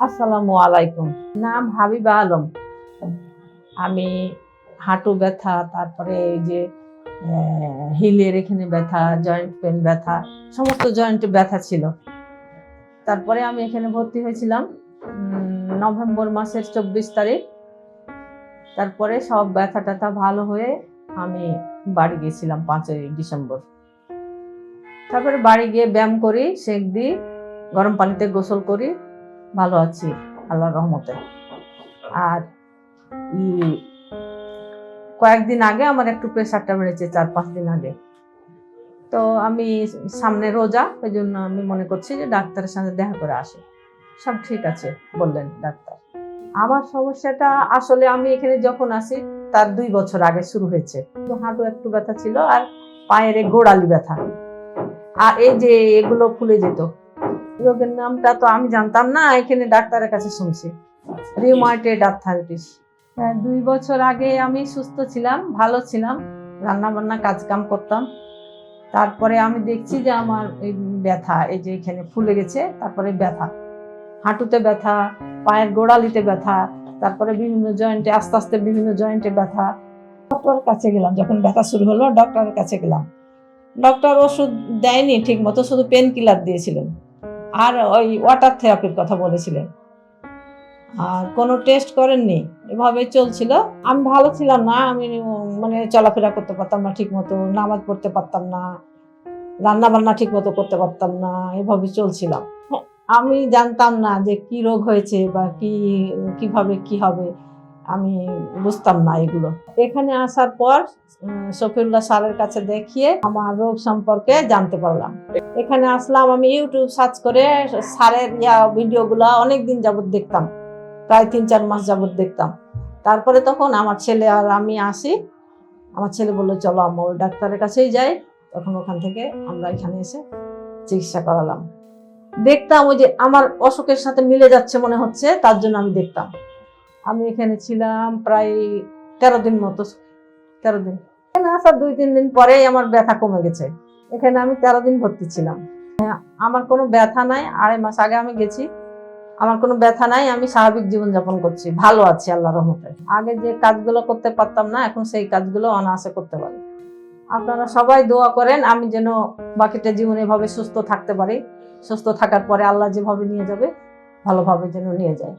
আসসালামু আলাইকুম। নাম হাবিবা আলম। আমি হাঁটু ব্যথা, তারপরে এই যে হিলের এখানে ব্যথা জয়েন্ট পেন ব্যথা, সমস্ত জয়েন্টে ব্যথা ছিল। তারপরে আমি এখানে ভর্তি হয়েছিলাম নভেম্বর মাসের চব্বিশ তারিখ। তারপরে সব ব্যথা ট্যাথা ভালো হয়ে আমি বাড়ি গিয়েছিলাম পাঁচই ডিসেম্বর। তারপরে বাড়ি গিয়ে ব্যায়াম করি, সেক দিই, গরম পানিতে গোসল করি ভালো আছি, আল্লাহর রহমতে। আর ই, কয়েকদিন আগে আমার একটু প্রেশারটা বেড়েছে, চার পাঁচ দিন আগে। তো আমি সামনে রোজা, ওই জন্য আমি মনে করছি যে ডাক্তারের সাথে দেখা করে আসি। সব ঠিক আছে, বললেন ডাক্তার। আমার সমস্যাটা আসলে আমি এখানে যখন আসি, তার দুই বছর আগে শুরু হয়েছে। হাঁটু একটু ব্যথা ছিল আর পায়ের গোড়ালি ব্যথা। আর এই যে এগুলো ফুলে যেত রোগের নামটা তো আমি জানতাম না, এখানে ডাক্তারের কাছে শুনছি। রিউমাটেড আর্থাইটিস দুই বছর আগে আমি সুস্থ ছিলাম, ভালো ছিলাম রান্না বান্না কাজ কাম করতাম। তারপরে আমি দেখছি যে আমার এই ব্যথা, এই যে এখানে ফুলে গেছে, তারপরে ব্যথা। হাঁটুতে ব্যথা, পায়ের গোড়ালিতে ব্যথা, তারপরে বিভিন্ন জয়েন্টে, আস্তে আস্তে বিভিন্ন জয়েন্টে ব্যথা। ডক্টরের কাছে গেলাম, যখন ব্যথা শুরু হলো, ডক্টরের কাছে গেলাম। ডক্টর ওষুধ দেয়নি ঠিক মতো শুধু পেন কিলার দিয়েছিলেন। আর ওই ওয়াটার থেরাপির কথা বলেছিলেন। আর কোনো টেস্ট করেননি এভাবে চলছিল। আমি ভালো ছিলাম না, আমি মানে চলাফেরা করতে পারতাম না ঠিক মতো নামাজ পড়তে পারতাম না রান্না বান্না ঠিক মতো করতে পারতাম না এভাবে চলছিলাম। আমি জানতাম না যে কি রোগ হয়েছে বা কি, কীভাবে কি হবে। আমি বুঝতাম না এগুলো। এখানে আসার পর শফিউল্লাহ স্যারের কাছে দেখিয়ে আমার রোগ সম্পর্কে জানতে পারলাম। এখানে আসলাম, আমি ইউটিউব সার্চ করে স্যারের ইয়া ভিডিওগুলো অনেক দিন যাবত দেখতাম। প্রায় তিন চার মাস যাবত দেখতাম। তারপরে তখন আমার ছেলে আর আমি আসি। আমার ছেলে বলল, চলো আমরা ওই ডাক্তারের কাছেই যাই। তখন ওখান থেকে আমরা এখানে এসে চিকিৎসা করালাম। দেখতাম ওই যে আমার অসুখের সাথে মিলে যাচ্ছে মনে হচ্ছে, তার জন্য আমি দেখতাম। আমি এখানে ছিলাম প্রায় তেরো দিন মতো তেরো দিন। এখানে আসার দুই তিন দিন পরেই আমার ব্যথা কমে গেছে। এখানে আমি তেরো দিন ভর্তি ছিলাম। হ্যাঁ, আমার কোনো ব্যথা নাই আড়াই মাস আগে আমি গেছি। আমার কোনো ব্যথা নাই আমি স্বাভাবিক জীবনযাপন করছি। ভালো আছি আল্লাহ রহমতে। আগে যে কাজগুলো করতে পারতাম না এখন সেই কাজগুলো অনায়াসে করতে পারি। আপনারা সবাই দোয়া করেন আমি যেন বাকিটা জীবনে এভাবে সুস্থ থাকতে পারি। সুস্থ থাকার পরে আল্লাহ যেভাবে নিয়ে যাবে ভালোভাবে যেন নিয়ে যায়।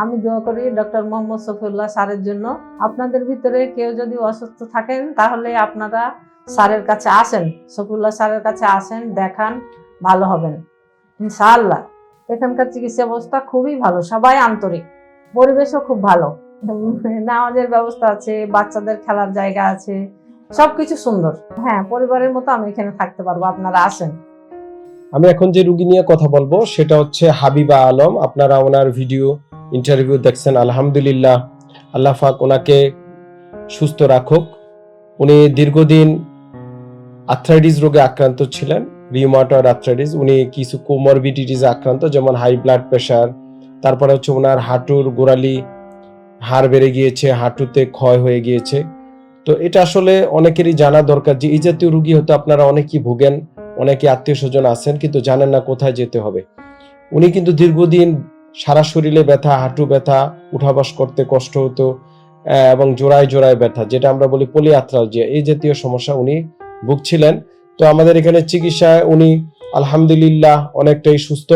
আমি দোয়া করি ডক্টর মোহাম্মদ সফিউল্লাহ স্যারের জন্য। আপনাদের ভিতরে কেউ যদি অসুস্থ থাকেন, তাহলে আপনারা স্যারের কাছে আসেন, সফিউল্লাহ স্যারের কাছে আসেন, দেখান, ভালো হবেন। ইনশাআল্লাহ, এখানকার চিকিৎসা ব্যবস্থা খুবই ভালো, সবাই আন্তরিক, পরিবেশও খুব ভালো। নামাজের ব্যবস্থা আছে, বাচ্চাদের খেলার জায়গা আছে, সবকিছু সুন্দর। হ্যাঁ পরিবারের মতো আমি এখানে থাকতে পারব, আপনারা আসেন। আমি এখন যে রুগী নিয়ে কথা বলব, সেটা হচ্ছে হাবিবা আলম। আপনারা ওনার ভিডিও ইন্টারভিউ দেখছেন, আলহামদুলিল্লাহ। আল্লাহ পাক ওনাকে সুস্থ রাখুক। উনি দীর্ঘদিন আর্থ্রাইটিস রোগে আক্রান্ত ছিলেন রিউমাটয়েড আর্থ্রাইটিস উনি কিছু কোমরবিডিটিস আক্রান্ত, যেমন হাই ব্লাড প্রেশার তারপরে হচ্ছে ওনার হাঁটুর গোড়ালি হাড় বেড়ে গিয়েছে, হাঁটুতে ক্ষয় হয়ে গিয়েছে। তো এটা আসলে অনেকেরই জানা দরকার যে, এই জাতীয় রুগী হয়তো আপনারা অনেকেই ভোগেন। অনেকে আত্মীয় স্বজন আছেন, কিন্তু জানেন না কোথায় যেতে হবে। উনি কিন্তু দীর্ঘদিন সারা শরীরে ব্যথা, হাঁটু ব্যথা, উঠাবাস করতে কষ্ট হতো এবং জোড়ায় জোড়ায় ব্যথা, যেটা আমরা বলি পলিআথ্রালজিয়া এই জাতীয় সমস্যা উনি ভুগছিলেন। তো আমাদের এখানে চিকিৎসায় উনি আলহামদুলিল্লাহ অনেকটাই সুস্থ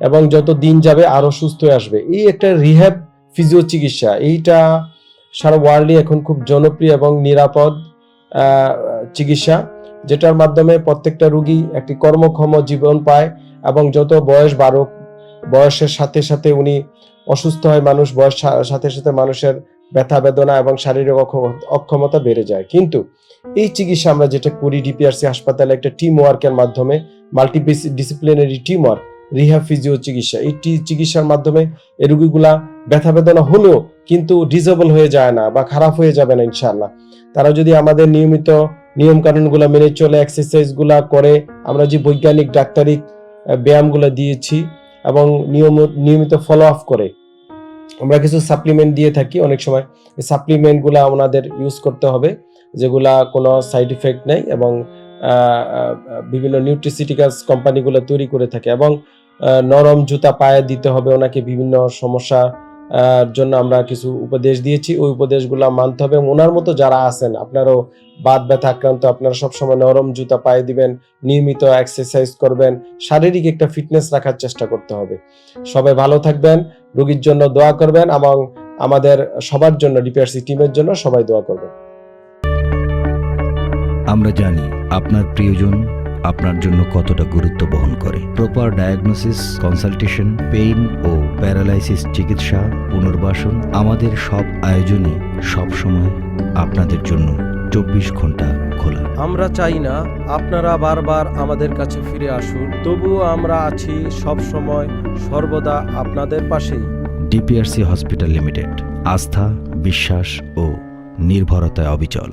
এবং যত দিন যাবে আরও সুস্থ আসবে। এই একটা রিহ্যাব ফিজিও চিকিৎসা এইটা সারা ওয়ার্ল্ডে এখন খুব জনপ্রিয় এবং নিরাপদ চিকিৎসা। যেটার মাধ্যমে প্রত্যেকটা রুগী একটি কর্মক্ষম জীবন পায় এবং যত বয়স বাড়ুক, বয়সের সাথে সাথে উনি অসুস্থ হয় মানুষ, বয়স সাথে সাথে মানুষের ব্যথা, বেদনা এবং শারীরিক অক্ষ- অক্ষমতা বেড়ে যায়। কিন্তু এই চিকিৎসা আমরা যেটা করি ডিপিআরসি হাসপাতালে একটা টিম ওয়ার্কের মাধ্যমে multi disciplinary team work rehab physio চিকিৎসা। এই চিকিৎসার মাধ্যমে এই রুগীগুলা ব্যথা, বেদনা হলেও কিন্তু ডিজেবল হয়ে যায় না বা খারাপ হয়ে যাবে না ইনশাল্লাহ তারা যদি আমাদের নিয়মিত নিয়ম কানুনগুলো মেনে চলে এক্সারসাইজগুলা করে, আমরা যে বৈজ্ঞানিক ডাক্তারিক ব্যায়ামগুলো দিয়েছি এবং নিয়ম, নিয়মিত ফলো আপ করে। আমরা কিছু সাপ্লিমেন্ট দিয়ে থাকি অনেক সময়। এই সাপ্লিমেন্টগুলা ওনাদের ইউজ করতে হবে, যেগুলা কোনো সাইড ইফেক্ট নেই এবং বিভিন্ন নিউট্রিসিটিক্যালস কোম্পানিগুলো তৈরি করে থাকে এবং নরম জুতা পায়ে দিতে হবে, ওনাকে বিভিন্ন সমস্যা জন্য আমরা কিছু উপদেশ দিয়েছি। ওই উপদেশগুলো মানতে হবে ওনার মতো যারা আছেন, আপনারাও বাত ব্যথা আক্রান্ত, আপনারা সবসময় নরম জুতা পায়ে দিবেন, নিয়মিত এক্সারসাইজ করবেন, শারীরিক একটা ফিটনেস রাখার চেষ্টা করতে হবে। সবাই ভালো থাকবেন, রোগীর জন্য দোয়া করবেন এবং আমাদের সবার জন্য ডিপিআরসি টিমের জন্য সবাই দোয়া করবেন। আমরা জানি আপনার প্রিয়জন আপনার জন্য কতটা গুরুত্ব বহন করে। প্রপার ডায়াগনোসিস কনসালটেশন পেইন ও প্যারালাইসিস চিকিৎসা পুনর্বাসন আমাদের সব আয়োজনই সবসময় আপনাদের জন্য চব্বিশ ঘণ্টা খোলা। আমরা চাই না আপনারা বারবার আমাদের কাছে ফিরে আসুন তবুও আমরা আছি সব সময় সর্বদা আপনাদের পাশেই। ডিপিআরসি হসপিটাল লিমিটেড আস্থা বিশ্বাস ও নির্ভরতায় অবিচল।